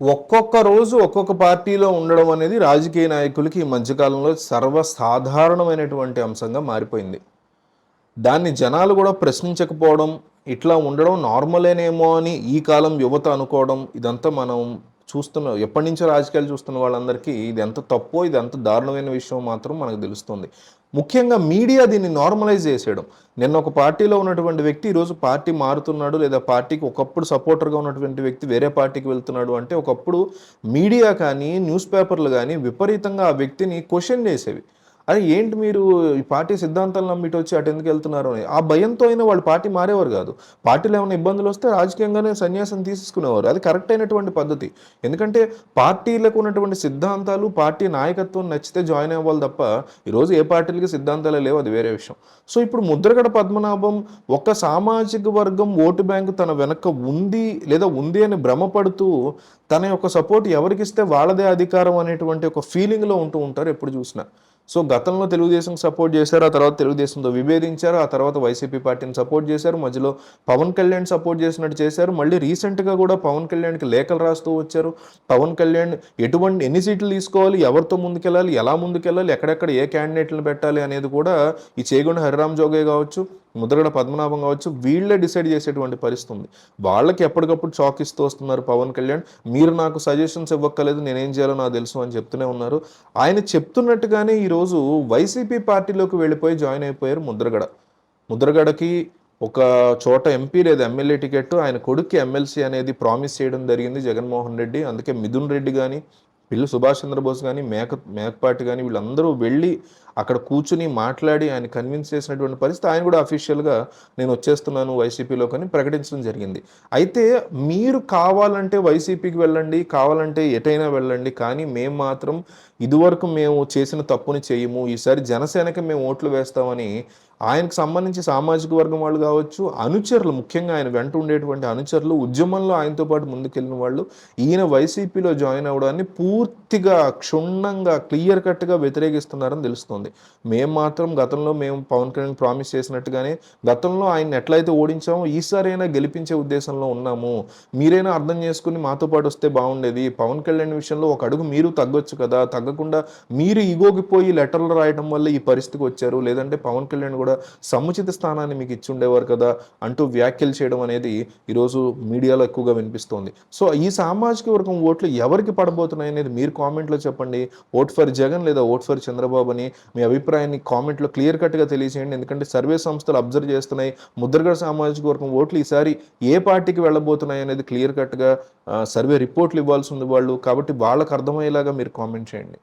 ఒక్కొక్క రోజు ఒక్కొక్క పార్టీలో ఉండడం అనేది రాజకీయ నాయకులకి ఈ మధ్యకాలంలో సర్వసాధారణమైనటువంటి అంశంగా మారిపోయింది. దాన్ని జనాలు కూడా ప్రశ్నించకపోవడం ఇట్లా ఉండడం నార్మలేనేమో అని ఈ కాలం యువత అనుకోవడం ఇదంతా మనం చూస్తున్న. ఎప్పటి నుంచో రాజకీయాలు చూస్తున్న వాళ్ళందరికీ ఇది ఎంత తప్పో ఇది ఎంత దారుణమైన విషయం మాత్రం మనకు తెలుస్తుంది. ముఖ్యంగా మీడియా దీన్ని నార్మలైజ్ చేసేయడం. నిన్న ఒక పార్టీలో ఉన్నటువంటి వ్యక్తి ఈరోజు పార్టీ మారుతున్నాడు లేదా పార్టీకి ఒకప్పుడు సపోర్టర్గా ఉన్నటువంటి వ్యక్తి వేరే పార్టీకి వెళ్తున్నాడు అంటే ఒకప్పుడు మీడియా కానీ న్యూస్ పేపర్లు కానీ విపరీతంగా ఆ వ్యక్తిని క్వశ్చన్ చేసేవి. అరే ఏంటి మీరు ఈ పార్టీ సిద్ధాంతాలు నమ్మిటి వచ్చి అటు ఎందుకు వెళ్తున్నారు అని? ఆ భయంతో అయినా వాళ్ళు పార్టీ మారేవారు కాదు. పార్టీలో ఏమైనా ఇబ్బందులు వస్తే రాజకీయంగానే సన్యాసం తీసుకునేవారు అది కరెక్ట్ అయినటువంటి పద్ధతి. ఎందుకంటే పార్టీలకు ఉన్నటువంటి సిద్ధాంతాలు పార్టీ నాయకత్వం నచ్చితే జాయిన్ అవ్వాలి తప్ప ఈరోజు ఏ పార్టీలకి సిద్ధాంతాలే లేవు అది వేరే విషయం. సో ఇప్పుడు ముద్రగడ పద్మనాభం ఒక సామాజిక వర్గం ఓటు బ్యాంకు తన వెనక ఉంది లేదా ఉంది అని భ్రమపడుతూ తన యొక్క సపోర్ట్ ఎవరికి ఇస్తే వాళ్ళదే అధికారం అనేటువంటి ఒక ఫీలింగ్లో ఉంటూ ఉంటారు ఎప్పుడు చూసినా. సో గతంలో తెలుగుదేశం సపోర్ట్ చేశారు ఆ తర్వాత తెలుగుదేశంతో విభేదించారు ఆ తర్వాత వైసీపీ పార్టీని సపోర్ట్ చేశారు మధ్యలో పవన్ కళ్యాణ్ సపోర్ట్ చేసినట్టు చేశారు మళ్ళీ రీసెంట్గా కూడా పవన్ కళ్యాణ్కి లేఖలు రాస్తూ వచ్చారు. పవన్ కళ్యాణ్ ఎటువంటి ఎన్ని సీట్లు తీసుకోవాలి ఎవరితో ముందుకెళ్ళాలి ఎలా ముందుకెళ్ళాలి ఎక్కడెక్కడ ఏ క్యాండిడేట్లను పెట్టాలి అనేది కూడా ఈ చేగొండ హరిరామ్ జోగే కావచ్చు ముద్రగడ పద్మనాభం కావచ్చు వీళ్ళే డిసైడ్ చేసేటువంటి పరిస్థితి ఉంది. వాళ్ళకి ఎప్పటికప్పుడు చాక్ ఇస్తూ వస్తున్నారు పవన్ కళ్యాణ్. మీరు నాకు సజెషన్స్ ఇవ్వక్కలేదు నేనేం చేయాలో నాకు తెలుసు అని చెప్తూనే ఉన్నారు. ఆయన చెప్తున్నట్టుగానే ఈరోజు వైసీపీ పార్టీలోకి వెళ్ళిపోయి జాయిన్ అయిపోయారు ముద్రగడ. ముద్రగడకి ఒక చోట ఎంపీ లేదా ఎమ్మెల్యే టికెట్ ఆయన కొడుక్కి ఎమ్మెల్సీ అనేది ప్రామిస్ చేయడం జరిగింది జగన్మోహన్ రెడ్డి. అందుకే మిథున్ రెడ్డి కానీ పిల్లు సుభాష్ చంద్రబోస్ కానీ మేక మేకపాటి కానీ వీళ్ళందరూ వెళ్ళి అక్కడ కూర్చుని మాట్లాడి ఆయన కన్విన్స్ చేసినటువంటి పరిస్థితి ఆయన కూడా అఫీషియల్గా నేను వచ్చేస్తున్నాను వైసీపీలో కానీ ప్రకటించడం జరిగింది. అయితే మీరు కావాలంటే వైసీపీకి వెళ్ళండి కావాలంటే ఎటైనా వెళ్ళండి కానీ మేము మాత్రం ఇదివరకు మేము చేసిన తప్పుని చేయము ఈసారి జనసేనకి మేము ఓట్లు వేస్తామని ఆయనకు సంబంధించి సామాజిక వర్గం వాళ్ళు కావచ్చు అనుచరులు ముఖ్యంగా ఆయన వెంట ఉండేటువంటి అనుచరులు ఉద్యమంలో ఆయనతో పాటు ముందుకెళ్ళిన వాళ్ళు ఈయన వైసీపీలో జాయిన్ అవ్వడాన్ని పూర్తిగా క్షుణ్ణంగా క్లియర్ కట్గా వ్యతిరేకిస్తున్నారని తెలుస్తుంది. మేము మాత్రం గతంలో మేము పవన్ కళ్యాణ్ ప్రామిస్ చేసినట్టుగానే గతంలో ఆయన ఎట్లయితే ఓడించామో ఈసారైనా గెలిపించే ఉద్దేశంలో ఉన్నాము. మీరైనా అర్థం చేసుకుని మాతో పాటు వస్తే బాగుండేది. పవన్ కళ్యాణ్ విషయంలో ఒక అడుగు మీరు తగ్గొచ్చు కదా. తగ్గకుండా మీరు ఇగోకి పోయి లెటర్లు రాయడం వల్ల ఈ పరిస్థితికి వచ్చారు. లేదంటే పవన్ కళ్యాణ్ కూడా సముచిత స్థానాన్ని మీకు ఇచ్చి ఉండేవారు కదా అంటూ వ్యాఖ్యలు చేయడం అనేది ఈరోజు మీడియాలో ఎక్కువగా వినిపిస్తోంది. సో ఈ సామాజిక వర్గం ఓట్లు ఎవరికి పడబోతున్నాయి అనేది మీరు కామెంట్లో చెప్పండి. ఓట్ ఫర్ జగన్ లేదా ఓట్ ఫర్ చంద్రబాబు అని మీ అభిప్రాయాన్ని కామెంట్లో క్లియర్ కట్గా తెలియజేయండి. ఎందుకంటే సర్వే సంస్థలు అబ్జర్వ్ చేస్తున్నాయి. ముద్రగడ సామాజిక వర్గం ఓట్లు ఈసారి ఏ పార్టీకి వెళ్ళబోతున్నాయి అనేది క్లియర్ కట్గా సర్వే రిపోర్ట్లు ఇవ్వాల్సి ఉంది వాళ్ళు. కాబట్టి వాళ్ళకి అర్థమయ్యేలాగా మీరు కామెంట్ చేయండి.